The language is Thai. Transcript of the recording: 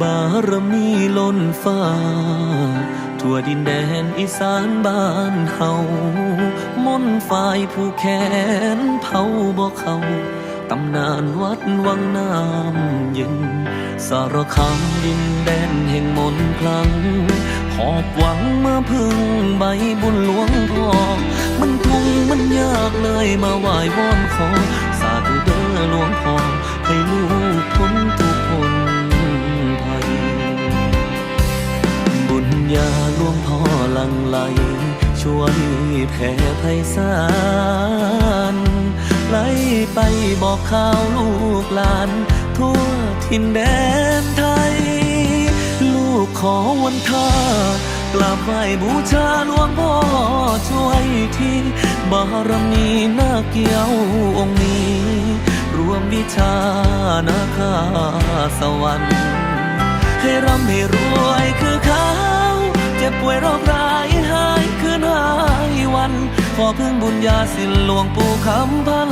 บารมีล้นฟ้า ทั่วดินแดนอีสานบ้านเฮามนต์ฝ่ายผู้แขนเผาบ่เขาตำนานวัดวังน้ำยึงสารคามดินแดนแห่งมนต์คลัง หอบหวังมาพึ่งใบบุญหลวงพ่อมันทุงมันยากเลยมาไหว้วอนขอ สาธุเด้อหลวงพ่อ ญาหลวงพ่อลังไหลช่วยแผ่ไพศาลไหลไปบอกข่าวลูกหลาน ทั่วทินแดนไทย ลูกขอวันท่ากราบไหว้บูชาหลวงพ่อช่วยที่บารมีนาเกี่ยวองค์นี้ รวมวิชานาคาสวรรค์ให้ร่ำให้รวย ป่วยโรคร้ายหายคืนหายวัน ขอพึ่งบุญญาสินหลวงปู่คำพัน